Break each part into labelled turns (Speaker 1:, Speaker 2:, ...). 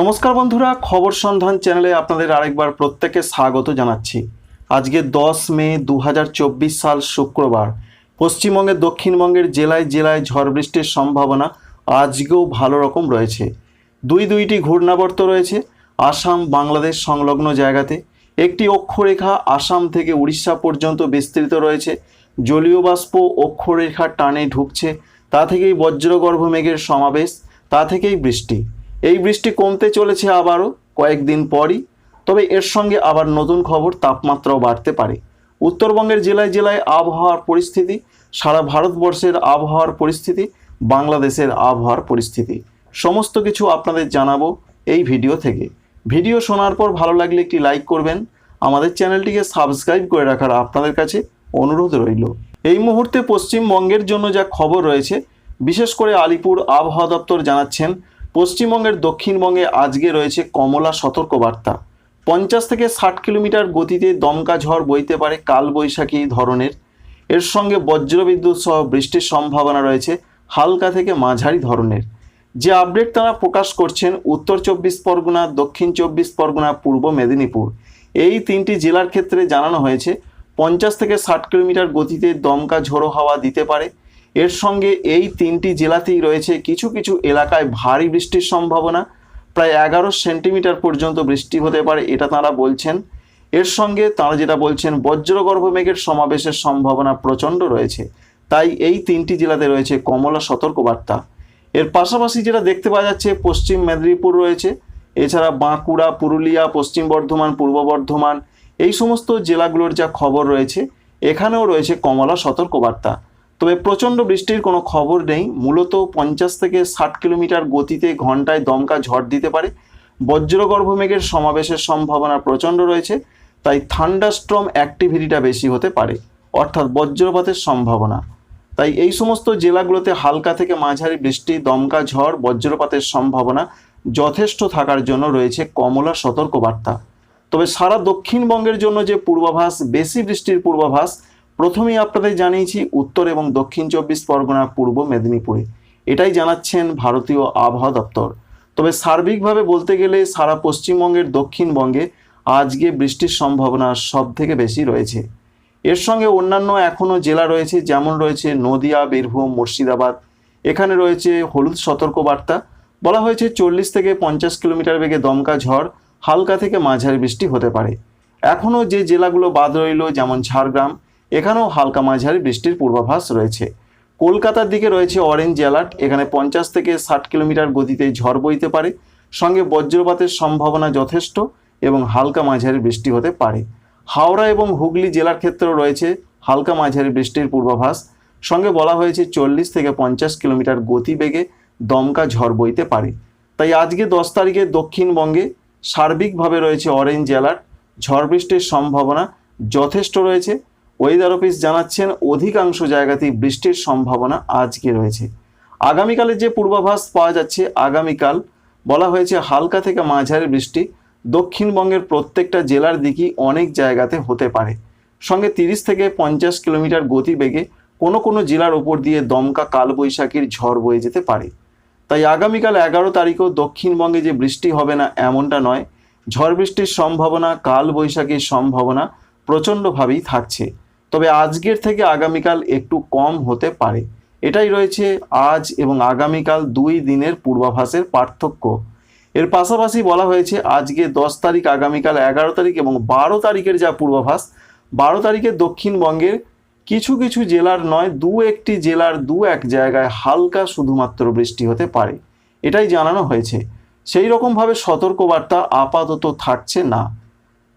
Speaker 1: নমস্কার বন্ধুরা, খবর সন্ধান চ্যানেলে আপনাদের আরেকবার প্রত্যেকে স্বাগত জানাচ্ছি। আজকে দশ মে দু হাজার চব্বিশ সাল শুক্রবার। পশ্চিমবঙ্গের দক্ষিণবঙ্গের জেলায় জেলায় ঝড় বৃষ্টির সম্ভাবনা আজকেও ভালো রকম রয়েছে। দুই দুইটি ঘূর্ণাবর্ত রয়েছে আসাম, বাংলাদেশ সংলগ্ন জায়গাতে। একটি অক্ষরেখা আসাম থেকে উড়িষ্যা পর্যন্ত বিস্তৃত রয়েছে। জলীয় বাষ্প অক্ষরেখা টানে ঢুকছে। তা থেকেই বজ্রগর্ভ মেঘের সমাবেশ, তা থেকেই বৃষ্টি। এই বৃষ্টি কমতে চলেছে আবারও কয়েকদিন পরই, তবে এর সঙ্গে আবার নতুন খবর তাপমাত্রাও বাড়তে পারে। উত্তরবঙ্গের জেলায় জেলায় আবহাওয়ার পরিস্থিতি, সারা ভারতবর্ষের আবহাওয়ার পরিস্থিতি, বাংলাদেশের আবহাওয়ার পরিস্থিতি। সমস্ত কিছু আপনাদের জানাব এই ভিডিও থেকে। ভিডিও শোনার পর ভালো লাগলে একটি লাইক করবেন। আমাদের চ্যানেলটিকে সাবস্ক্রাইব করে রাখার আপনাদের কাছে অনুরোধ রইল। এই মুহূর্তে পশ্চিমবঙ্গের জন্য যা খবর রয়েছে, বিশেষ করে আলিপুর আবহাওয়া দপ্তর জানাচ্ছেন পশ্চিমবঙ্গের দক্ষিণবঙ্গে আজকে রয়েছে কমলা সতর্কবার্তা। পঞ্চাশ থেকে ষাট কিলোমিটার গতিতে দমকা ঝড় বইতে পারে কালবৈশাখী ধরনের। এর সঙ্গে বজ্রবিদ্যুৎ সহ বৃষ্টির সম্ভাবনা রয়েছে হালকা থেকে মাঝারি ধরনের। যে আপডেট তারা প্রকাশ করছেন উত্তর চব্বিশ পরগনা, দক্ষিণ চব্বিশ পরগনা, পূর্ব মেদিনীপুর। এই তিনটি জেলার ক্ষেত্রে জানানো হয়েছে, পঞ্চাশ থেকে ষাট কিলোমিটার গতিতে দমকা ঝোড়ো হাওয়া দিতে পারে এর সঙ্গে এই তিনটি জেলাতেই রয়েছে কিছু কিছু এলাকায় ভারী বৃষ্টির সম্ভাবনা। প্রায় এগারো সেন্টিমিটার পর্যন্ত বৃষ্টি হতে পারে, এটা তারা বলছেন। এর সঙ্গে তারা যেটা বলছেন, বজ্রগর্ভ মেঘের সমাবেশের সম্ভাবনা প্রচণ্ড রয়েছে। তাই এই তিনটি জেলাতে রয়েছে কমলা সতর্কবার্তা। এর পাশাপাশি যেটা দেখতে পাওয়া যাচ্ছে, পশ্চিম মেদিনীপুর রয়েছে। এছাড়া বাঁকুড়া, পুরুলিয়া, পশ্চিম বর্ধমান, পূর্ব বর্ধমান, এই সমস্ত জেলাগুলোর যা খবর রয়েছে, এখানেও রয়েছে কমলা সতর্কবার্তা। তবে প্রচণ্ড বৃষ্টির কোনো খবর নেই। মূলত পঞ্চাশ থেকে ষাট কিলোমিটার গতিতে ঘন্টায় দমকা ঝড় দিতে পারে। বজ্রগর্ভ মেঘের সমাবেশের সম্ভাবনা প্রচণ্ড রয়েছে, তাই থান্ডারস্ট্রম অ্যাক্টিভিটিটা বেশি হতে পারে, অর্থাৎ বজ্রপাতের সম্ভাবনা। তাই এই সমস্ত জেলাগুলোতে হালকা থেকে মাঝারি বৃষ্টি, দমকা ঝড়, বজ্রপাতের সম্ভাবনা যথেষ্ট থাকার জন্য রয়েছে কমলা সতর্কবার্তা। তবে সারা দক্ষিণবঙ্গের জন্য যে পূর্বাভাস, বেশি বৃষ্টির পূর্বাভাস প্রথমেই আপনাদের জানিয়েছি উত্তর এবং দক্ষিণ চব্বিশ পরগনা পূর্ব মেদিনীপুরে। এটাই জানাচ্ছেন ভারতীয় আবহাওয়া দপ্তর। তবে সার্বিকভাবে বলতে গেলে সারা পশ্চিমবঙ্গের দক্ষিণবঙ্গে আজকে বৃষ্টির সম্ভাবনা সব থেকে বেশি রয়েছে। এর সঙ্গে অন্যান্য এখনও জেলা রয়েছে, যেমন রয়েছে নদিয়া, বীরভূম, মুর্শিদাবাদ। এখানে রয়েছে হলুদ সতর্কবার্তা। বলা হয়েছে চল্লিশ থেকে পঞ্চাশ কিলোমিটার বেগে দমকা ঝড়, হালকা থেকে মাঝারি বৃষ্টি হতে পারে। এখনও যে জেলাগুলো বাদ রইল, যেমন ঝাড়গ্রাম এখানেও হালকা মাঝারি বৃষ্টির পূর্বাভাস রয়েছে। কলকাতার দিকে রয়েছে অরেঞ্জ অ্যালার্ট এখানে পঞ্চাশ থেকে ষাট কিলোমিটার গতিতে ঝড় বইতে পারে। সঙ্গে বজ্রপাতের সম্ভাবনা যথেষ্ট এবং হালকা মাঝারি বৃষ্টি হতে পারে। হাওড়া এবং হুগলি জেলার ক্ষেত্রেও রয়েছে হালকা মাঝারি বৃষ্টির পূর্বাভাস। সঙ্গে বলা হয়েছে চল্লিশ থেকে পঞ্চাশ কিলোমিটার গতিবেগে দমকা ঝড় বইতে পারে। তাই আজকে দশ তারিখে দক্ষিণবঙ্গে সার্বিকভাবে রয়েছে অরেঞ্জ অ্যালার্ট ঝড় বৃষ্টির সম্ভাবনা যথেষ্ট রয়েছে। ওয়েদার অফিস জানাচ্ছেন, অধিকাংশ জায়গাতেই বৃষ্টির সম্ভাবনা আজকে রয়েছে। আগামীকালের যে পূর্বাভাস পাওয়া যাচ্ছে, আগামীকাল বলা হয়েছে হালকা থেকে মাঝারি বৃষ্টি। দক্ষিণবঙ্গের প্রত্যেকটা জেলার দিকই অনেক জায়গাতে হতে পারে। সঙ্গে তিরিশ থেকে পঞ্চাশ কিলোমিটার গতিবেগে কোনো কোনো জেলার ওপর দিয়ে দমকা কালবৈশাখীর ঝড় বয়ে যেতে পারে। তাই আগামীকাল এগারো তারিখেও দক্ষিণবঙ্গে যে বৃষ্টি হবে না এমনটা নয়, ঝড় বৃষ্টির সম্ভাবনা, কালবৈশাখীর সম্ভাবনা প্রচণ্ডভাবেই থাকছে। তবে আজকের থেকে আগামীকাল একটু কম হতে পারে। এটাই রয়েছে আজ এবং আগামীকাল দুই দিনের পূর্বাভাসের পার্থক্য। এর পাশাপাশি বলা হয়েছে, আজকে দশ তারিখ, আগামীকাল এগারো তারিখ এবং বারো তারিখের যা পূর্বাভাস, বারো তারিখে দক্ষিণবঙ্গের কিছু কিছু জেলার নয়, দু একটি জেলার দু এক জায়গায় হালকা শুধুমাত্র বৃষ্টি হতে পারে। এটাই জানানো হয়েছে। সেই রকমভাবে সতর্কবার্তা আপাতত থাকছে না।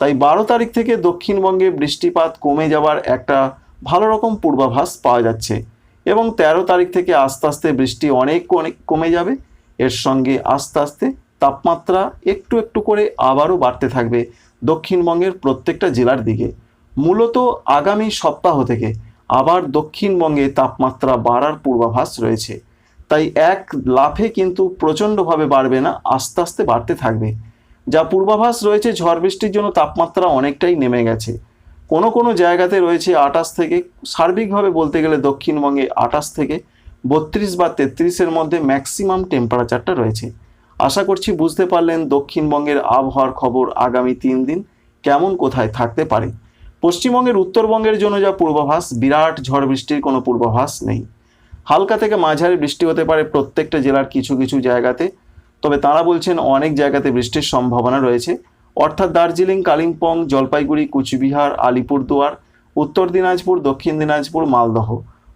Speaker 1: তাই বারো তারিখ থেকে দক্ষিণবঙ্গে বৃষ্টিপাত কমে যাওয়ার একটা ভালো রকম পূর্বাভাস পাওয়া যাচ্ছে এবং তেরো তারিখ থেকে আস্তে আস্তে বৃষ্টি অনেক অনেক কমে যাবে। এর সঙ্গে আস্তে আস্তে তাপমাত্রা একটু একটু করে আবারও বাড়তে থাকবে দক্ষিণবঙ্গের প্রত্যেকটা জেলার দিকে। মূলত আগামী সপ্তাহ থেকে আবার দক্ষিণবঙ্গে তাপমাত্রা বাড়ার পূর্বাভাস রয়েছে। তাই এক লাফে কিন্তু প্রচণ্ডভাবে বাড়বে না, আস্তে আস্তে বাড়তে থাকবে। যা পূর্বাভাস রয়েছে ঝড় বৃষ্টির জন্য তাপমাত্রা অনেকটাই নেমে গেছে। কোনো কোনো জায়গাতে রয়েছে আটাশ থেকে, সার্বিকভাবে বলতে গেলে দক্ষিণবঙ্গে আটাশ থেকে বত্রিশ বা তেত্রিশের মধ্যে ম্যাক্সিমাম টেম্পারেচারটা রয়েছে। আশা করছি বুঝতে পারলেন দক্ষিণবঙ্গের আবহাওয়ার খবর আগামী তিন দিন কেমন কোথায় থাকতে পারে। পশ্চিমবঙ্গের উত্তরবঙ্গের জন্য যা পূর্বাভাস, বিরাট ঝড় বৃষ্টির কোনো পূর্বাভাস নেই। হালকা থেকে মাঝারি বৃষ্টি হতে পারে প্রত্যেকটা জেলার কিছু কিছু জায়গাতে। তবে তারা বলছেন অনেক জায়গাতে বৃষ্টির সম্ভাবনা রয়েছে। অর্থাৎ দার্জিলিং, কালিম্পং, জলপাইগুড়ি, কুচবিহার, আলিপুরদুয়ার, উত্তর দিনাজপুর, দক্ষিণ দিনাজপুর, মালদহ।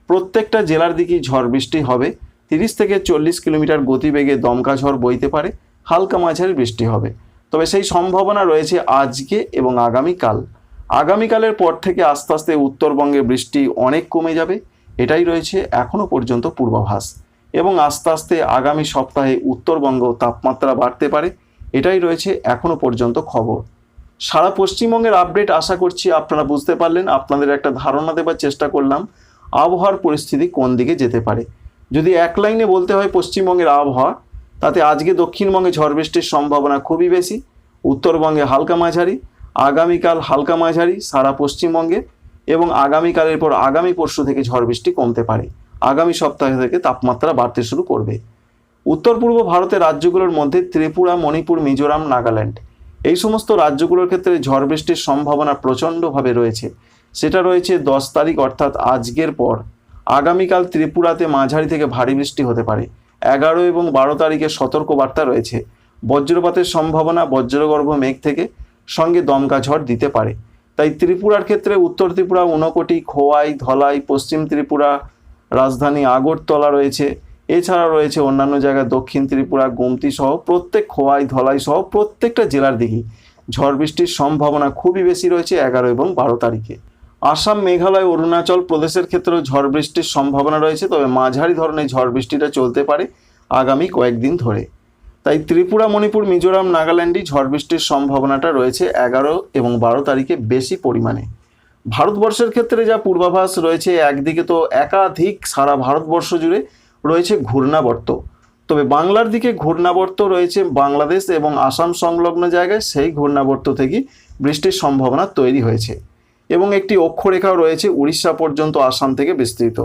Speaker 1: প্রত্যেকটা জেলার দিকেই ঝড় বৃষ্টি হবে। তিরিশ থেকে চল্লিশ কিলোমিটার গতিবেগে দমকা ঝড় বইতে পারে। হালকা মাঝারি বৃষ্টি হবে। তবে সেই সম্ভাবনা রয়েছে আজকে এবং আগামীকাল। আগামীকালের পর থেকে আস্তে আস্তে উত্তরবঙ্গে বৃষ্টি অনেক কমে যাবে। এটাই রয়েছে এখনও পর্যন্ত পূর্বাভাস। এবং আস্তে আস্তে আগামী সপ্তাহে উত্তরবঙ্গ তাপমাত্রা বাড়তে পারে। এটাই রয়েছে এখনও পর্যন্ত খবর। সারা পশ্চিমবঙ্গের আপডেট আশা করছি আপনারা বুঝতে পারলেন। আপনাদের একটা ধারণা দেবার চেষ্টা করলাম, আবহাওয়ার পরিস্থিতি কোন দিকে যেতে পারে। যদি এক লাইনে বলতে হয় পশ্চিমবঙ্গের আবহাওয়া, তাতে আজকে দক্ষিণবঙ্গে ঝড় বৃষ্টির সম্ভাবনা খুবই বেশি, উত্তরবঙ্গে হালকা মাঝারি, আগামীকাল হালকা মাঝারি সারা পশ্চিমবঙ্গে এবং আগামীকালের পর আগামী পরশু থেকে ঝড় বৃষ্টি কমতে পারে। আগামী সপ্তাহ থেকে তাপমাত্রা বাড়তে শুরু করবে। উত্তর পূর্ব ভারতের রাজ্যগুলোর মধ্যে ত্রিপুরা, মণিপুর, মিজোরাম, নাগাল্যান্ড। এই সমস্ত রাজ্যগুলোর ক্ষেত্রে ঝড় বৃষ্টির সম্ভাবনা প্রচণ্ডভাবে রয়েছে। সেটা রয়েছে দশ তারিখ, অর্থাৎ আজকের পর। আগামীকাল ত্রিপুরাতে মাঝারি থেকে ভারী বৃষ্টি হতে পারে। এগারো এবং বারো তারিখে সতর্কবার্তা রয়েছে। বজ্রপাতের সম্ভাবনা বজ্রগর্ভ মেঘ থেকে সঙ্গে দমকা ঝড় দিতে পারে। তাই ত্রিপুরার ক্ষেত্রে উত্তর ত্রিপুরা, ঊনকোটি, খোয়াই, ধলাই, পশ্চিম ত্রিপুরা রাজধানী আগরতলা রয়েছে। এছাড়া রয়েছে অন্যান্য জায়গায় দক্ষিণ ত্রিপুরা, গুমতি সহ প্রত্যেক খোয়াই, ধলাই সহ প্রত্যেকটা জেলার দিকেই ঝড় বৃষ্টির সম্ভাবনা খুবই বেশি রয়েছে এগারো এবং বারো তারিখে। আসাম, মেঘালয়, অরুণাচল প্রদেশের ক্ষেত্রেও ঝড় বৃষ্টির সম্ভাবনা রয়েছে, তবে মাঝারি ধরনের ঝড় বৃষ্টিটা চলতে পারে আগামী কয়েকদিন ধরে। তাই ত্রিপুরা, মণিপুর, মিজোরাম, নাগাল্যান্ডই ঝড় বৃষ্টির সম্ভাবনাটা রয়েছে এগারো এবং বারো তারিখে বেশি পরিমাণে। ভারতবর্ষের ক্ষেত্রে যা পূর্বাভাস রয়েছে, একদিকে তো একাধিক সারা ভারতবর্ষ জুড়ে রয়েছে ঘূর্ণাবর্ত। তবে বাংলার দিকে ঘূর্ণাবর্ত রয়েছে বাংলাদেশ এবং আসাম সংলগ্ন জায়গায়, সেই ঘূর্ণাবর্ত থেকেই বৃষ্টির সম্ভাবনা তৈরি হয়েছে। এবং একটি অক্ষরেখাও রয়েছে উড়িষ্যা পর্যন্ত আসাম থেকে বিস্তৃত।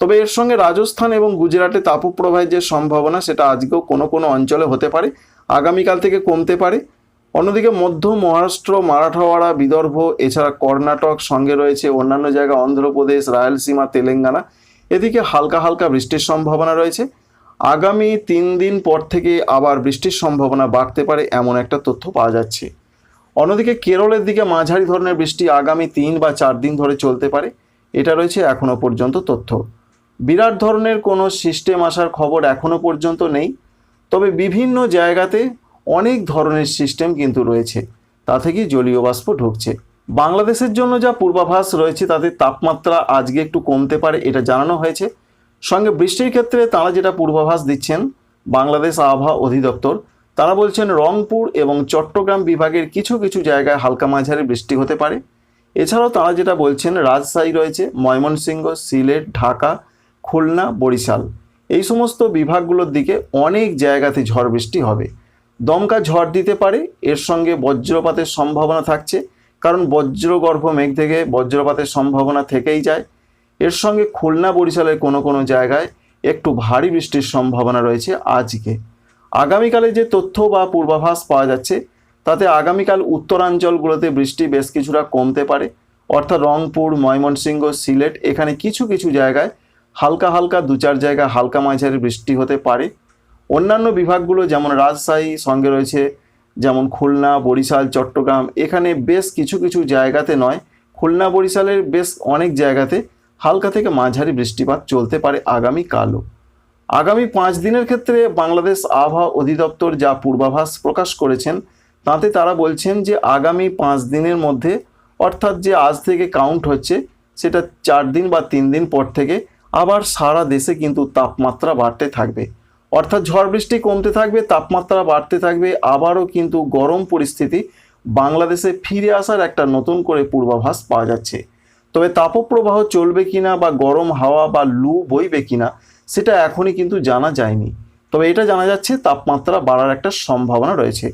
Speaker 1: তবে এর সঙ্গে রাজস্থান এবং গুজরাটে তাপপ্রবাহের যে সম্ভাবনা, সেটা আজকেও কোনো কোনো অঞ্চলে হতে পারে, আগামীকাল থেকে কমতে পারে। অন্যদিকে মধ্য মহারাষ্ট্র, মারাঠাওয়াড়া, বিদর্ভ, এছাড়া কর্ণাটক সঙ্গে রয়েছে অন্যান্য জায়গা অন্ধ্রপ্রদেশ, রায়লসীমা, তেলেঙ্গানা। এদিকে হালকা হালকা বৃষ্টির সম্ভাবনা রয়েছে। আগামী তিন দিন পর থেকে আবার বৃষ্টির সম্ভাবনা বাড়তে পারে এমন একটা তথ্য পাওয়া যাচ্ছে। অন্যদিকে কেরলের দিকে মাঝারি ধরনের বৃষ্টি আগামী তিন বা চার দিন ধরে চলতে পারে। এটা রয়েছে এখনও পর্যন্ত তথ্য। বিরাট ধরনের কোনো সিস্টেম আসার খবর এখনও পর্যন্ত নেই। তবে বিভিন্ন জায়গাতে অনেক ধরনের সিস্টেম কিন্তু রয়েছে। তা থেকেই জলীয় বাষ্প ঢুকছে। বাংলাদেশের জন্য যা পূর্বাভাস রয়েছে, তাতে তাপমাত্রা আজকে একটু কমতে পারে এটা জানানো হয়েছে। সঙ্গে বৃষ্টির ক্ষেত্রে তারা যেটা পূর্বাভাস দিচ্ছেন, বাংলাদেশ আবহাওয়া অধিদপ্তর, তারা বলছেন রংপুর এবং চট্টগ্রাম বিভাগের কিছু কিছু জায়গায় হালকা মাঝারি বৃষ্টি হতে পারে। এছাড়াও তারা যেটা বলছেন, রাজশাহী রয়েছে, ময়মনসিংহ, সিলেট, ঢাকা, খুলনা, বরিশাল। এই সমস্ত বিভাগগুলোর দিকে অনেক জায়গাতে ঝড় বৃষ্টি হবে। দমকা ঝড় দিতে পারে, এর সঙ্গে বজ্রপাতের সম্ভাবনা থাকছে, কারণ বজ্রগর্ভ মেঘ থেকে বজ্রপাতের সম্ভাবনা থেকেই যায়। এর সঙ্গে খুলনা বরিশালের কোনো কোনো জায়গায় একটু ভারী বৃষ্টির সম্ভাবনা রয়েছে আজকে। আগামীকালে যে তথ্য বা পূর্বাভাস পাওয়া যাচ্ছে, তাতে আগামীকাল উত্তরাঞ্চলগুলোতে বৃষ্টি বেশ কিছুটা কমতে পারে। অর্থাৎ রংপুর, ময়মনসিংহ, সিলেট, এখানে কিছু কিছু জায়গায় হালকা হালকা দু চার জায়গায় হালকা মাঝারি বৃষ্টি হতে পারে। অন্যান্য বিভাগগুলো যেমন রাজশাহী সঙ্গে রয়েছে, যেমন খুলনা, বরিশাল, চট্টগ্রাম, এখানে বেশ কিছু কিছু জায়গাতে নয়, খুলনা, বরিশালের বেশ অনেক জায়গাতে হালকা থেকে মাঝারি বৃষ্টিপাত চলতে পারে আগামীকালও। আগামী পাঁচ দিনের ক্ষেত্রে বাংলাদেশ আবহাওয়া অধিদপ্তর যা পূর্বাভাস প্রকাশ করেছেন, তাতে তারা বলছেন যে আগামী পাঁচ দিনের মধ্যে, অর্থাৎ যে আজ থেকে কাউন্ট হচ্ছে, সেটা চার দিন বা তিন দিন পর থেকে আবার সারা দেশে কিন্তু তাপমাত্রা বাড়তে থাকবে। অর্থাৎ ঝড় বৃষ্টি কমতে থাকবে, তাপমাত্রা বাড়তে থাকবে, আবারও কিন্তু গরম পরিস্থিতি বাংলাদেশে ফিরে আসার একটা নতুন করে পূর্বাভাস পাওয়া যাচ্ছে। তবে তাপপ্রবাহ চলবে কিনা বা গরম হাওয়া বা লু বইবে কিনা, সেটা এখনই কিন্তু জানা যায়নি। তবে এটা জানা যাচ্ছে তাপমাত্রা বাড়ার একটা সম্ভাবনা রয়েছে।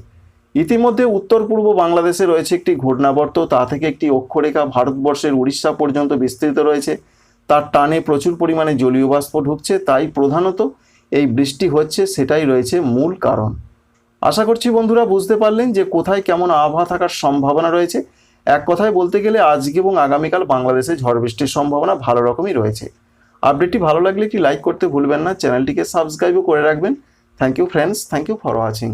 Speaker 1: ইতিমধ্যে উত্তর পূর্ব বাংলাদেশে রয়েছে একটি ঘূর্ণাবর্ত, তা থেকে একটি অক্ষরেখা ভারতবর্ষের উড়িষ্যা পর্যন্ত বিস্তৃত রয়েছে। তার টানে প্রচুর পরিমাণে জলীয় বাষ্প ঢুকছে, তাই প্রধানত এই বৃষ্টি হচ্ছে সেটাই রয়েছে মূল কারণ। আশা করছি বন্ধুরা বুঝতে পারলেন যে কোথায় কেমন আবহাওয়া থাকার সম্ভাবনা রয়েছে। এক কথায় বলতে গেলে আজকে এবং আগামীকাল বাংলাদেশে ঝড় বৃষ্টির সম্ভাবনা ভালো রকমই রয়েছে। আপডেটটি ভালো লাগলে একটি লাইক করতে ভুলবেন না। চ্যানেলটিকে সাবস্ক্রাইবও করে রাখবেন। Thank you friends thank you for watching